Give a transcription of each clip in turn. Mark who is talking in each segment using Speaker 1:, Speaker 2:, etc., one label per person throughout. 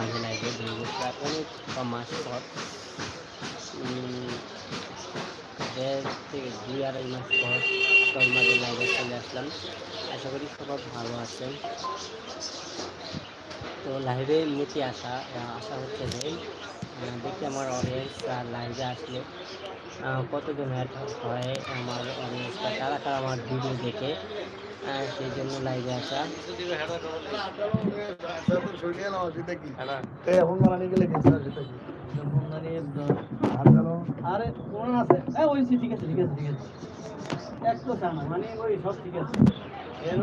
Speaker 1: মাঝে লাইভে দুই বছর অনেক মাস পর দেড় থেকে দুই আড়াই মাস পর তোর চলে আসলাম। আশা করি তো লাইভে এমনিতে আসা আশা হচ্ছে যে দেখি আমার অডিয়েন্স লাইভে আসলে কতজন হয়, আমার অডিয়েন্সটা কারা কারা আমার ভিডিও দেখে সেই জন্য লাইভে আসা।
Speaker 2: আরে কোন আছে? এ ওই ঠিক আছে ঠিক আছে ঠিক আছে। এক তো সামনে মানে ওই সব ঠিক আছে। এর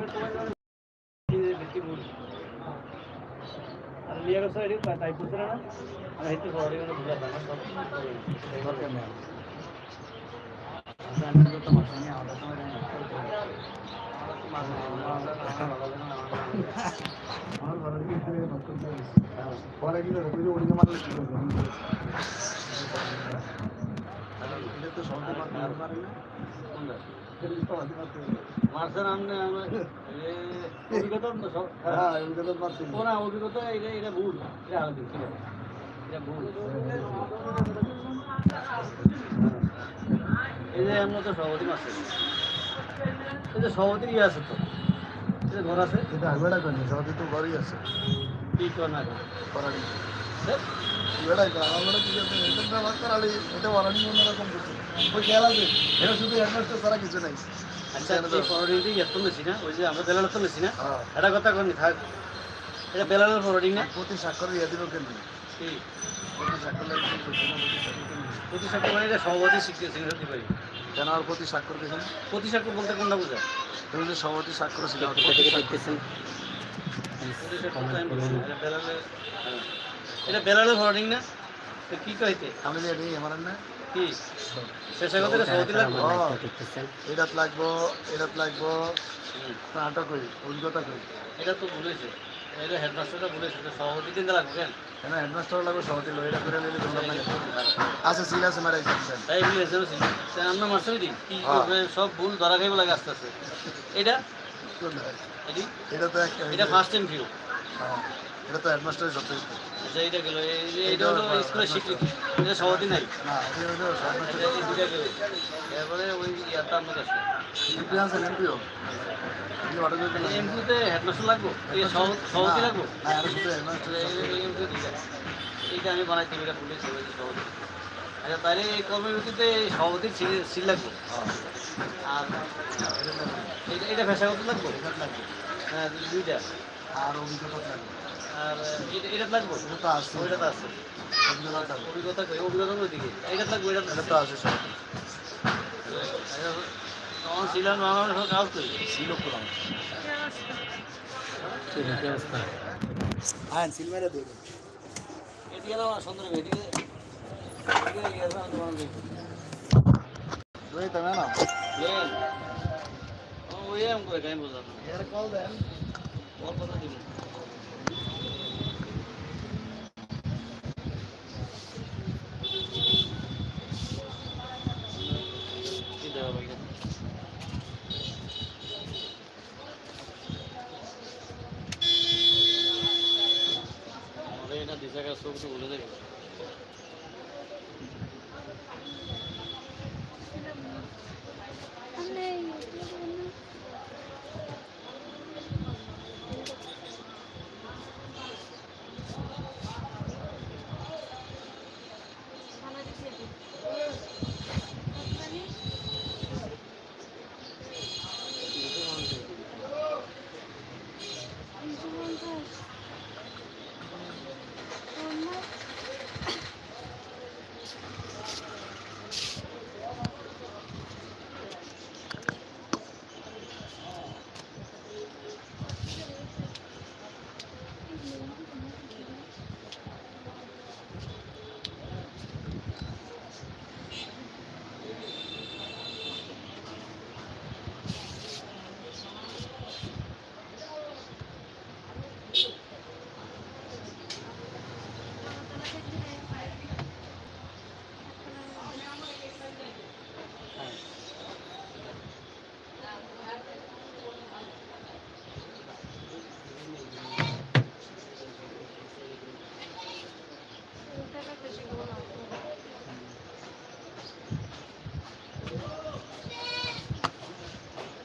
Speaker 2: অভিজ্ঞতা অভিজ্ঞতা এটা এটা ভুল এটা আলাদা এটা ভুল এই যে আমরা তো সভাপতি মারছে যে সভাপতি ইয়ে আছে তো। যে ঘর আছে।
Speaker 3: এটা আগবেড়া করেনি সবাই তো ঘরই আছে।
Speaker 2: কি কর না
Speaker 3: করানি।
Speaker 2: কর
Speaker 3: বেড়াই করা আমার কি আছে? এটা ব্যবহার করালে এটা ওরানি অন্যরকম কিছু। ওই খেয়াল আছে? এটা শুধু হেডমাস্টার ছাড়া কিছু নাই।
Speaker 2: আচ্ছা এই ফরওয়ার্ডিংটি এত নিছি না ওই যে আমরা বেলালের তো নিছি না।
Speaker 3: হ্যাঁ।
Speaker 2: এটা কথা কনি থাক। এটা বেলালের ফরওয়ার্ডিং না?
Speaker 3: প্রতি স্বাক্ষর ইয়ে দিব কেন প্রতি স্বাক্ষর প্রতি স্বাক্ষর
Speaker 2: মানে এটা সভাপতি শিখতে সিগনেচার দিবে
Speaker 3: কেন আর প্রতি স্বাক্ষর দেখেন
Speaker 2: প্রতি স্বাক্ষর বলতে কোনটা বোঝায়?
Speaker 3: তুমি যে সভাপতি স্বাক্ষর ছিল
Speaker 1: দেখতেছেন?
Speaker 2: এটা বেলালের হ্যাঁ। এটা না? তো কি কইতে?
Speaker 3: আমি যে নেই আমার না?
Speaker 2: কি? শেষে কথা সভাপতি লাগবে?
Speaker 3: এটাত লাগবো এটাত লাগবো। নাটক করি অভিজ্ঞতা করি
Speaker 2: এটা তো ভুলেছে এটা হেডমাস্টারটা ভুলেছে তো সভাপতি দিন লাগবে কেন?
Speaker 3: কেন হেডমাস্টার লাগবো সভাপতি লো এটা করে নিলে তোমরা মানে আচ্ছা ঠিক আছে মারাই যাচ্ছেন
Speaker 2: তাই ভুলেছে বুঝছি তাই আমরা মারছে দিই কি
Speaker 3: হ্যাঁ।
Speaker 2: করবে, সব ভুল ধরা খাইবে লাগে আস্তে আস্তে। এটা? এটা?
Speaker 3: তো একটা
Speaker 2: এটা ফার্স্ট টাইম ভিউ
Speaker 3: এটা তো হেডমাস্টারের যথেষ্ট।
Speaker 2: আচ্ছা এইটা গেল। এই হলো স্কুলের স্বীকৃতি। এটা সভাপতি নাই।
Speaker 3: না এটা হলো
Speaker 2: এটা গেল। এরপরে ওই ইয়াটা আপনার কাছে
Speaker 3: এমপিও? কি অর্ডার করতে না।
Speaker 2: এমপিতে হেডমাস্টার লাগবো? এই সভাপতি লাগবো?
Speaker 3: না আর শুধু হেডমাস্টার
Speaker 2: এইটা আমি বানাইছি এটা পুলিশ সভাপতি সভাপতি আচ্ছা তাহলে এই সভাপতির সিল লাগবো? আর এটা এটা পেশাগত লাগবো? হ্যাঁ দুইটা।
Speaker 3: আর অভিজ্ঞতা লাগবে।
Speaker 2: আর এটা লাগবো?
Speaker 3: এটা তো আসছে
Speaker 2: ওইটা তো আছে।
Speaker 3: অভিজ্ঞতা
Speaker 2: অভিজ্ঞতা অভিজ্ঞতা দিকে এটা লাগবো এটা
Speaker 3: এটা তো আছে। সব।
Speaker 2: তখন ছিলাম আমার কাজ করি
Speaker 3: ছিল পুরান।
Speaker 1: কি অবস্থা
Speaker 3: হ্যাঁ সিলমারে দেবে
Speaker 2: এদিকে না সুন্দর এদিকে এদিকে গেছে আমার দোকান থেকে
Speaker 3: দুই না
Speaker 2: ওই এম করে কাই বুঝলাম
Speaker 3: এর কল দেন।
Speaker 2: বল কথা দিব কি দেওয়া ভাই আমাদের এটা সব বলে দেবে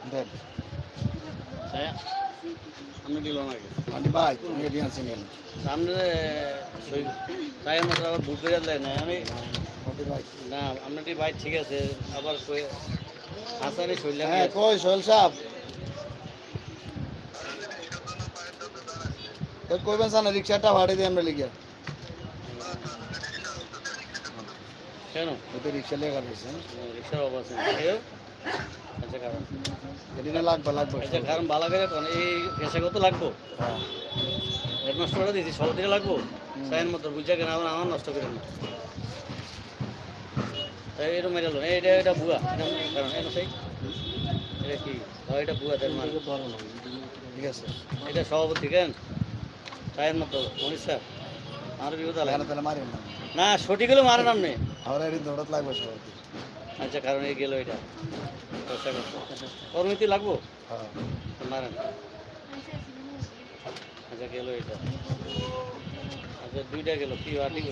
Speaker 3: দেন।
Speaker 2: আমি দিল নাকি
Speaker 3: মানে ভাই তুমি এটি আনছেন
Speaker 2: সামনে তাই আমার আবার ভুল করে দেয় না আমি
Speaker 3: ভাই।
Speaker 2: না আপনারটি বাইক ঠিক আছে? আবার হাসানি সই
Speaker 3: হ্যাঁ কই সোহেল সাহেব? কইবেন সানা রিক্সাটা ভাড়া দিয়ে আমরা লিখিয়া
Speaker 2: কেন?
Speaker 3: রিক্সা লেগে গেছে
Speaker 2: রিক্সার অভাব আছে? আচ্ছা কারণ
Speaker 3: না লাগবে লাগবে
Speaker 2: আচ্ছা কারণ ভালো করে কোন এই পেশাগত লাগবো।
Speaker 3: হ্যাঁ।
Speaker 2: হেডমাস্টারটা দিয়েছি সব লাগবো। সাইন মতো বুঝা কেন আমার আমার নষ্ট করে না তাই এরকম মেরে লোন এটা এটা বুয়া। এটা কারণ এটা সেই এটা কি? এটা বুয়া তার মানে।
Speaker 3: ঠিক আছে।
Speaker 2: এটা সভাপতি কেন? সাইন মতো মনীষ স্যার। আমার বিপদ লাগে
Speaker 3: তাহলে মারেন না
Speaker 2: না সঠিক হলে মারেন আপনি
Speaker 3: আমরা এটি দৌড়াত লাগবে
Speaker 2: আচ্ছা কারণ এই গেল এটা। কর্মীতি লাগবো
Speaker 3: হ্যাঁ
Speaker 2: তো মারেন আচ্ছা গেল এটা আচ্ছা দুইটা গেল কি আর ঠিক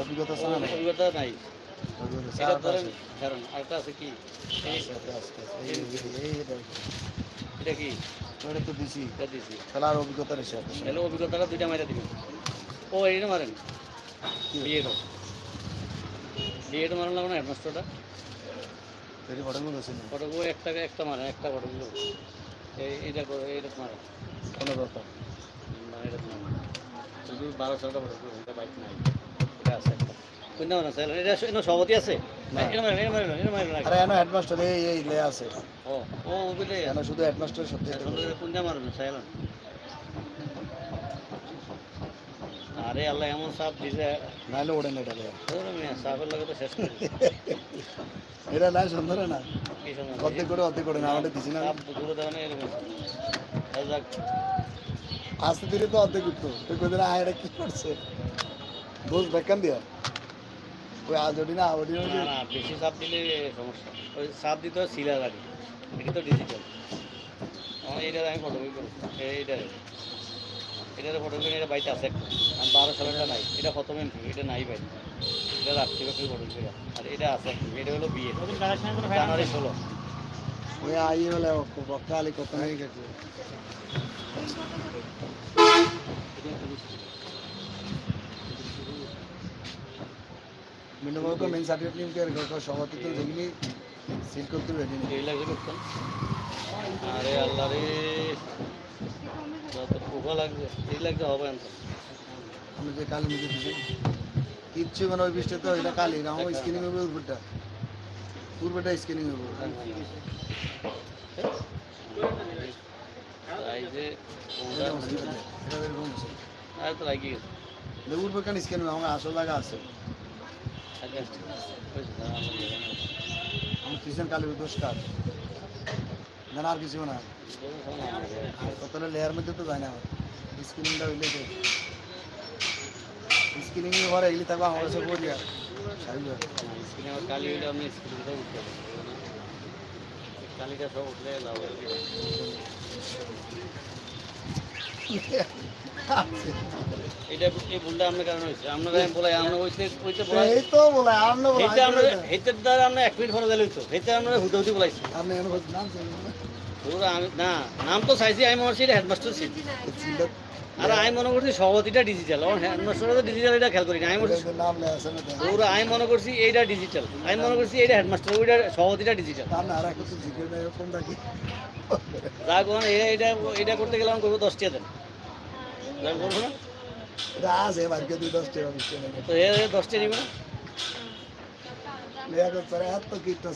Speaker 3: অভিজ্ঞতা?
Speaker 2: অভিজ্ঞতা নাই এটা
Speaker 3: আর
Speaker 2: ধরেন
Speaker 3: আছে।
Speaker 2: আরেকটা আছে কি এটা কি
Speaker 3: তো দিছি
Speaker 2: এটা দিছি
Speaker 3: খেলার অভিজ্ঞতা রয়েছে
Speaker 2: তাহলে অভিজ্ঞতাটা দুইটা মাইরা দিবেন ও এইটা মারেন বিয়েরও বিয়েটা মারেন লাগবে না হেডমাস্টারটা
Speaker 3: এটি হোটেল মধ্যে ছিল
Speaker 2: ফটোগুলো একটা একটা মারেন একটা ফটোগুলো এই এইটা করো এইটা মারেন
Speaker 3: কোনো দরকার
Speaker 2: না এটা শুধু বারো ছটা ফটোগুলো এটা বাইক নাই। এটা আছে একটা। কোনটা স্যার এটা এটা সভাপতি আছে?
Speaker 3: আরে এনো হেডমাস্টার এই এই লে আছে।
Speaker 2: ও ও ওগুলো
Speaker 3: এনো শুধু হেডমাস্টার সবচেয়ে
Speaker 2: কোনটা মারবেন সাইলান আরে আল্লাহ এমন সাপ দিছে।
Speaker 3: নাইলে ওড়ে না এটা
Speaker 2: সাপের লাগে তো শেষ।
Speaker 3: এটা নাই সুন্দর না? অর্ধেক করে অর্ধেক করে না আমাদের দিছি না।
Speaker 2: এই
Speaker 3: আসতে দিলে তো অর্ধেক উঠতো। তুই কোথায় আয় এটা কি করছে? দোষ বেকান দিয়া। ওই আজ ওটি না ওটি
Speaker 2: না না বেশি সাপ দিলে সমস্যা। ওই সাপ দিতে হয় সিলা গাড়ি। এটা তো ডিজিটাল আমার এইটা আমি ফটো করব এইটা এটার ফটো করে এটা বাইতে আছে বারো সালেরটা নাই। এটা মেন এটা নাই ভাই। এটা ফটো করে আর এটা আছে এটা হলো বিয়ে। জানুয়ারি ষোলো।
Speaker 3: ওই আই হলে আলি কত নেই গেছে? মিনবাবুকে মেন সার্টিফিকেট নিয়ে কে রেখে সভাপতি তো যেগুলি সিল করতে
Speaker 2: আরে আল্লাহ রে। যত পোকা লাগছে এই লাগছে হবে
Speaker 3: আমি যে কালি মুখে দিছি। কিচ্ছু মানে ওই বৃষ্টি তো এটা কালি আমার স্ক্রিনিং হবে উপরটা। পূর্বটা স্ক্রিনিং হবে।
Speaker 2: এই যে
Speaker 3: এটা অসুবিধা নেই। এটা এরকম আছে।
Speaker 2: আর তো লাগিয়ে গেছে
Speaker 3: লেবুর বেকান স্ক্রিনিং আমার আসল লাগা আছে।
Speaker 2: আমার
Speaker 3: টিউশন কালি দোষ কাজ না আর কিছু না। আর কত লেয়ার মধ্যে তো যায় না। স্ক্রিনিংটা হইলে স্ক্রিনিং ঘরে এগুলি থাকবে আমার কাছে বলি আর সারিল
Speaker 2: কালি হইলে আপনি স্ক্রিনটা উঠতে পারবেন কালিটা সব উঠলে লাভ হবে। এটা এই ভুলটা আপনার কারণে হয়েছে। আপনার কারণে বলে আমরা ওইতে ওইতে বলা
Speaker 3: এই তো বলে আমরা
Speaker 2: হেতে আমরা হেতের দ্বারা আমরা এক মিনিট ফোন দিলে হইতো। হেতে আমরা হুদাহুদি বলাইছি।
Speaker 3: আপনি নাম না।
Speaker 2: পুরো আমি না নাম তো চাইছি আমি মনে হেডমাস্টার ছিল আর আমি মনে করছি সভাপতিটা ডিজিটাল আমার হেডমাস্টার তো ডিজিটাল এটা খেয়াল করি না আমি মনে করছি
Speaker 3: না
Speaker 2: পুরো আমি মনে করছি এইটা ডিজিটাল আমি মনে করছি এইটা হেডমাস্টার ওইটা সভাপতিটা ডিজিটাল
Speaker 3: না
Speaker 2: যা করুন এটা এটা করতে গেলে আমি করব দশ টাকা দেন। করব না
Speaker 3: আছে বাড়িতে দুই দশ টাকা বিশ টাকা
Speaker 2: তো এ দশ টাকা নিবে না?
Speaker 3: এত কিটটা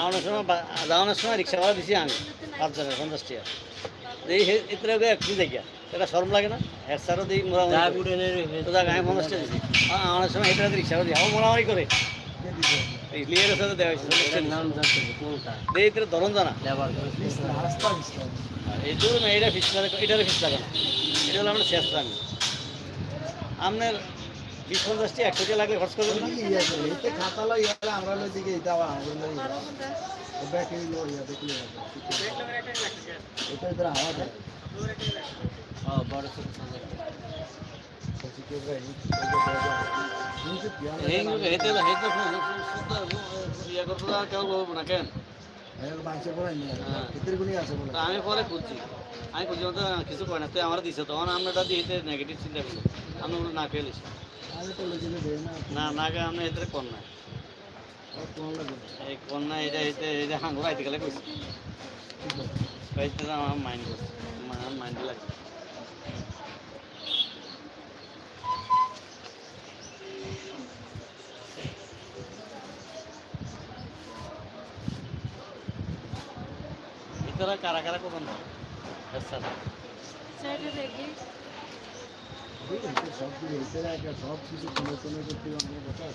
Speaker 2: আমার সময় যাওয়ানোর সময় রিক্সা ভাড়া দিছি আমি পাঁচজনের পঞ্চাশ টাকা এই এতে একটু দেখিয়া এটা শরম লাগে না? হেড স্যারও দিই মোটামুটি তো আমি পঞ্চাশ দিছি আমার সময় এটা রিক্সা দিই। আমার মোটামুটি করে। লিয়ের সাথে দেওয়া হয়েছে
Speaker 1: নাম যাচ্ছে কোনটা?
Speaker 2: ধরন জানা এই ধরুন না এটা ফিক্স লাগে এটারও ফিক্স লাগে না। এটা হলো আমরা শেষ দামি আপনার বিশ পঞ্চাশ টাকা একশো লাগলে খরচ করবেন না।
Speaker 3: ইয়া
Speaker 2: ইয়া করতে দাও কেউ বলব না কেন আমি পরে খুঁজছি আমি খুঁজি মতো কিছু কয় না তুই আমার দিছে তখন আমরা দিয়ে নেগেটিভ চিন্তা করল আমি না ফেলিস না না আমি এতে কর না কন্যা এটা এতে এটা হাঙ্গুর আইতে গেলে কইছি। কইতে আমার মাইন্ড করছে। আমার মাইন্ড লাগছে কারা কারা করবেন না আচ্ছা
Speaker 4: সাইডে দেখি
Speaker 3: সব কিছু কোনো কোনো করতে আমাদের কথা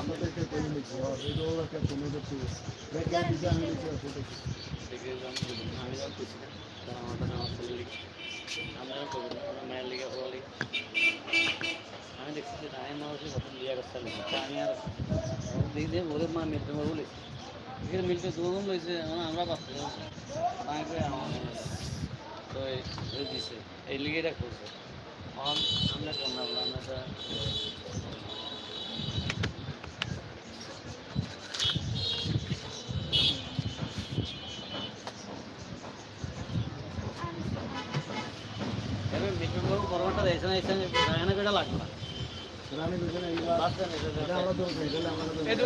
Speaker 3: আমাদেরকে করে নিচ্ছি আমি
Speaker 2: বলি, আমার আমার আমার দেখছি যে রায় মানুষের প্রথম বিয়ে আমি আর দেখি দিয়ে বলে মা মিলতে বলেছি এখানে মিলতে আমরা পাচ্ছি আমার তো এই দিছে। এই লিগে এটা করছে। এটা
Speaker 3: এটা এটা এটা
Speaker 5: এটা
Speaker 3: এটা।
Speaker 2: এটা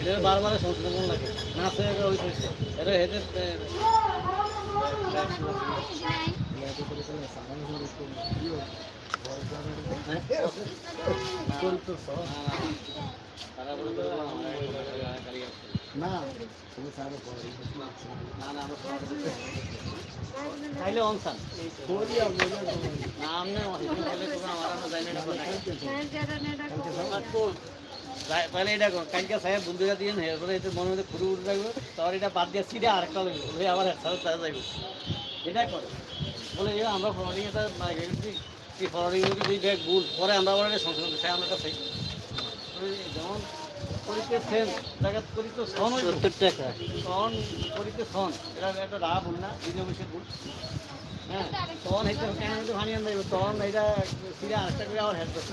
Speaker 2: এটা বারবার সংশোধন লাগে। না সে ওই কইছে এটা হেতে
Speaker 3: এত করে করে সারানো হলো একটু বড় জায়গায়
Speaker 2: না
Speaker 3: চলতো সব।
Speaker 2: তারা বলে তো আমরা কারিগর
Speaker 3: না তুমি সারা পড়ে
Speaker 2: না না আমরা খাইলে অনসান
Speaker 3: বলি আর বলি আর বলি।
Speaker 2: না আমনে হিসেবে বলে তো আমার আমরা না তাহলে এটা কালকে সাহেব বন্ধুরা দিয়ে নেই এরপরে এতে মনে মধ্যে খুঁড়ে উঠে থাকবে। তারপর এটা বাদ দিয়ে সিধে আরেকটা লাগবে ওই আবার একসাথে তারা যাইবে। এটা করে। বলে এ আমরা ফরওয়ার্ডিং এটা কি ফরওয়ার্ডিং দুই ব্যাগ ভুল পরে আমরা আবার এটা সংশোধন করি আমরা এটা সেই যেমন করিতে সেন জায়গা করিতে সন
Speaker 1: সত্তর টাকা।
Speaker 2: সন করিতে সন। এটা একটা রাহ ভুল না অবশ্যই ভুল। হ্যাঁ তখন হইতে কেন হইতে ভানি আনতে তখন এটা সিধে আরেকটা করে আবার হেড করতে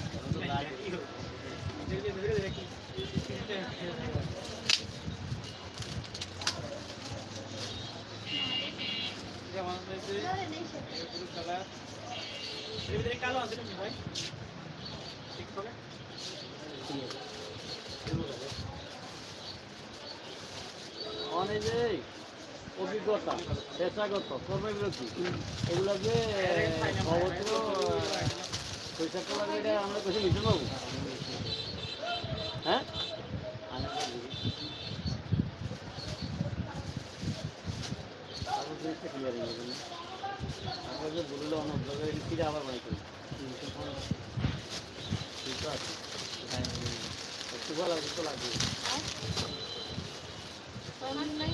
Speaker 2: কালো আছে ভাই ঠিক করে অনেক যে অভিজ্ঞতা পেশাগত কর্মবিরতি এগুলো যে হ্যাঁ বলল জায়গায় এটা ফিরে আবার বাড়ি করি ঠিক আছে ভালো লাগবে তো লাগবে
Speaker 4: অনেক নাই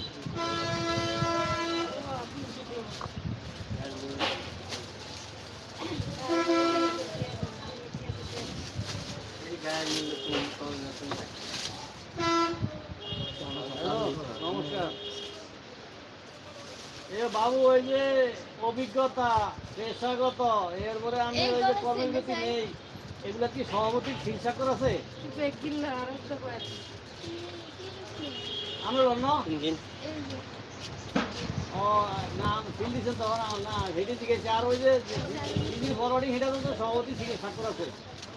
Speaker 2: নমস্কার এ বাবু ওই যে অভিজ্ঞতা পেশাগত এরপরে আমি ওই যে কর্মবিরতি নেই। এগুলা কি সভাপতির শীর্ষাক্ষর আছে?
Speaker 4: বেকিল্লা আর একটা করে
Speaker 2: আমরা অন্য ও না ফিল দিচ্ছেন তখন না হেঁটে জিজ্ঞেস আর ওই যে ফরওয়ার্ডিং হেঁটে তো সভাপতি স্বাক্ষর আছে।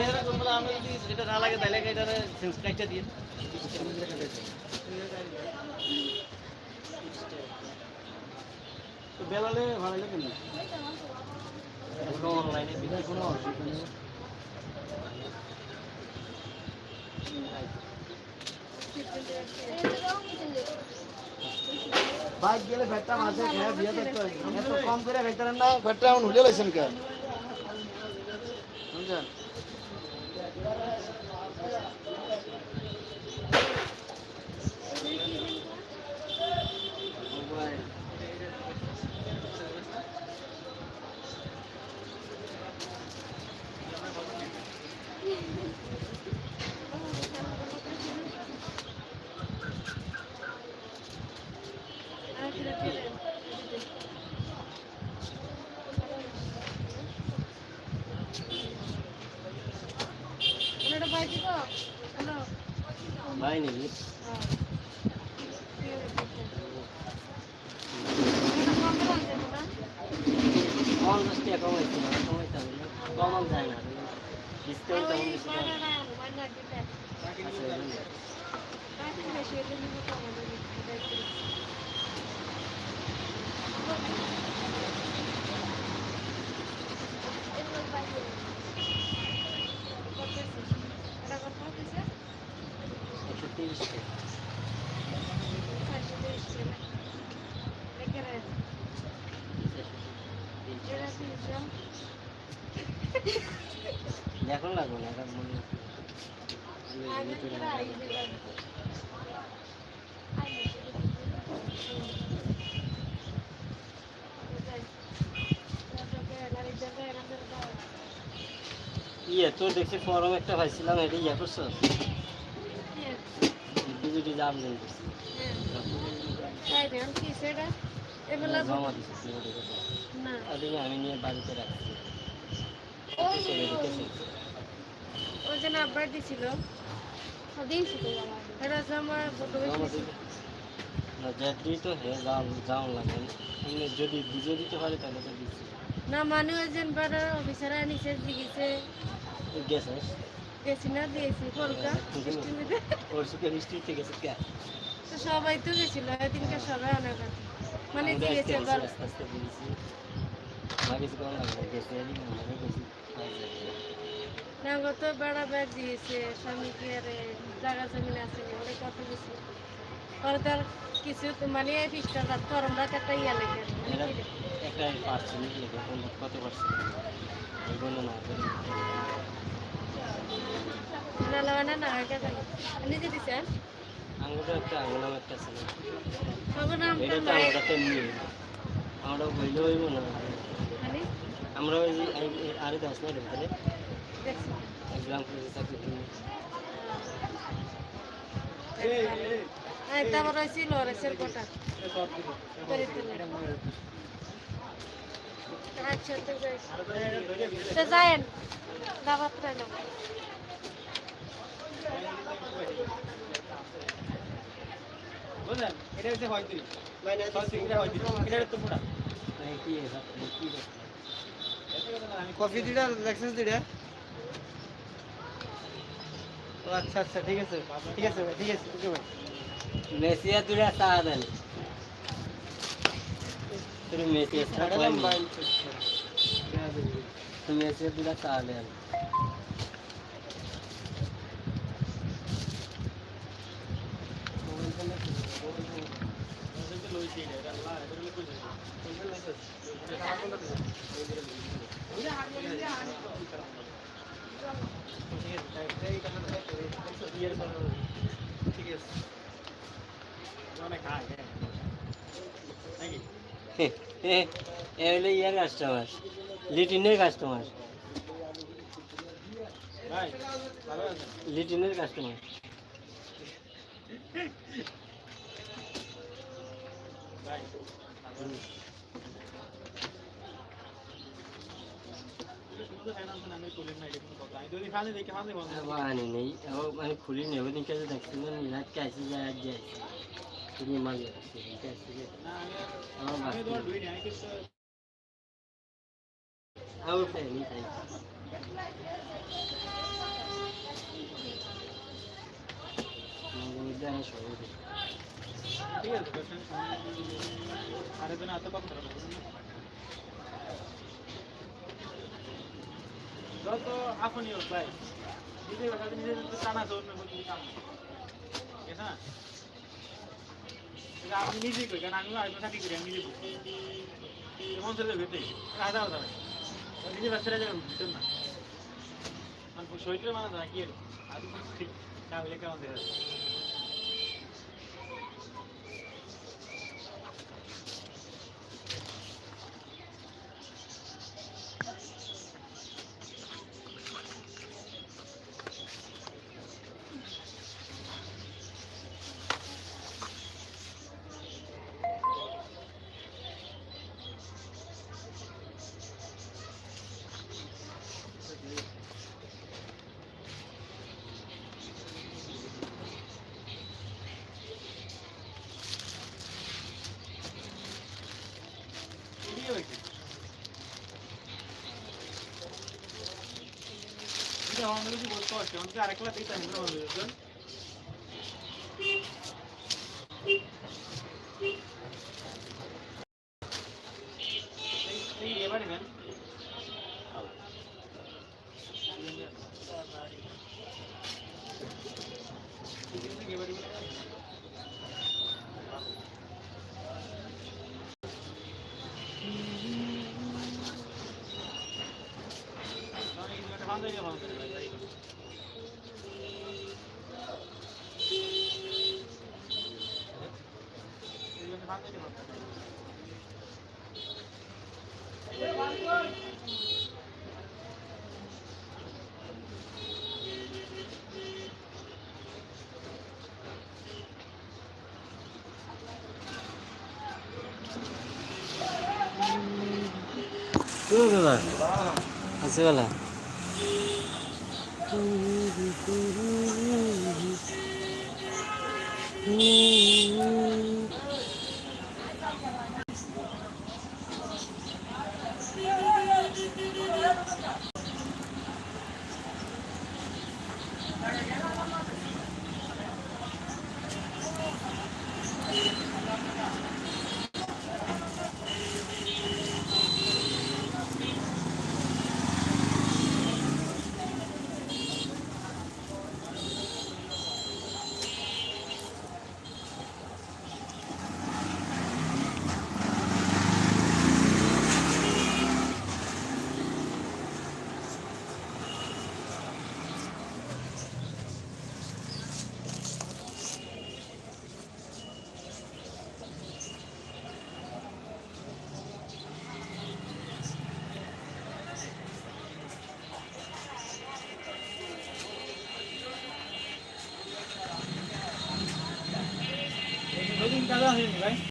Speaker 2: এরকম বলে আমরা যদি এটা না লাগে তাহলে এটা সেন্স কাইটা দিয়ে তো বেলালে ভালো লাগে না অনলাইনে বিক্রি কোনো অসুবিধা নেই
Speaker 3: বাইক গেলে ভেটটা মাঝে খেয়ে বিয়ে দেখতে হয় এত কম করে ভেটটারেন না ভেটটা এখন হুলে লাইছেন কে
Speaker 2: বুঝছেন
Speaker 4: ওটা বাইকে তো হ্যালো
Speaker 1: ভাই নাকি পঞ্চাশ টাকা কমাইছি না কমাইতে হবে না কমাল যায় না ডিসকাউন্ট তেমন বেশি দেয় না। আচ্ছা, এই জন্য। একশো তিরিশ টাকা এখন হচ্ছে আমি ভিতরে ইয়ে তোর দেখছি ফরম একটা পাইছিলাম এটা ইয়ে করছ? বিজেপি জাম নেই। ওদিকে আমি নিয়ে বাড়িতে রাখছি।
Speaker 4: ওই
Speaker 1: চলে রেখেছি
Speaker 4: ওই যে নাম্বার দিছিল। দিয়েছিল এটা আমার ফটো
Speaker 1: জমা না যেটি তো হে যাও যাও লাগে যদি বুঝে দিতে পারে তাহলে তো দিচ্ছি
Speaker 4: না মানে ওই যে বারে অফিসার নিচে দিয়েছে
Speaker 1: গেছে
Speaker 4: গেছি না দিয়েছি কলকা
Speaker 1: ওর সুখে মিষ্টিতে কে?
Speaker 4: তো সবাই তো গেছিল এদিনকে সবাই অনেক মানে দিয়েছে
Speaker 1: আস্তে আস্তে আস্তে দিয়েছি আমার কিছু কম গেছে এদিন আমাকে বেশি
Speaker 4: না গত বেড়া ব্যাগ দিয়েছে স্বামীকে জায়গা জমিন আছে অনেক কত কিছু পরে তার কিছু মানে এই রাত গরম রাত একটা ইয়া লেগে
Speaker 1: একটা পার্সেন্ট লেগে কত পার্সেন্ট না
Speaker 4: না লাগা না না নিজে দিছে
Speaker 1: আঙুলটা একটা একটা ছিল
Speaker 4: তখন আমরা
Speaker 1: তো নিয়ে না
Speaker 4: মানে
Speaker 1: আমরা ওই আরে দাস না ঢুকতে গ্রাম পুলিশে চাকরি
Speaker 4: তারপর আচ্ছা তো দাবাত
Speaker 2: বুঝলেন? এটা হচ্ছে পঁয়ত্রিশ? কফি দুইটা লেক্সাস দুইটা ও আচ্ছা আচ্ছা ঠিক আছে। ঠিক আছে ভাই ঠিক আছে ওকে ভাই।
Speaker 1: মেসিয়া তুই চা দেন। তুই মেসিয়া কই মেসিয়া তুই চা দেন।
Speaker 2: ঠিক আছে অনেক খায় নাকি
Speaker 1: এ হলো ইয়ার কাস্টমার লিটিনের কাস্টমার
Speaker 2: ভাই ভালো আছেন
Speaker 1: লিটিনের কাস্টমার
Speaker 2: আমি তুলেন না এটা কোনো কথা আমি খালি
Speaker 1: নেই নেব দিনকে দেখছি না নিরাট কাছে যায় আর
Speaker 6: যত আপনি হোক ভাই নিজের কথা নিজের টানা তো অন্য কোনো কাম। ঠিক আছে না এটা আপনি নিজেই করি কারণ আমি আরেকজন সাথে করি আমি নিজে বুঝি এমন ছেলে ভেটে আধা আধা নিজে ব্যবসাটা যাবেন বুঝতেন না মানে শরীরটা মানে কি আর ঠিক না কেমন দেখা যাবে এদিকে হয়েছে এটা আমাদের কিছু বলতে পারছি আমাকে আরেকলা দিতে হবে আমাদের এই এবারে ম্যাম এবারে
Speaker 1: কি ব্যাপার আছে বলা
Speaker 6: কাদা হয়নি ভাই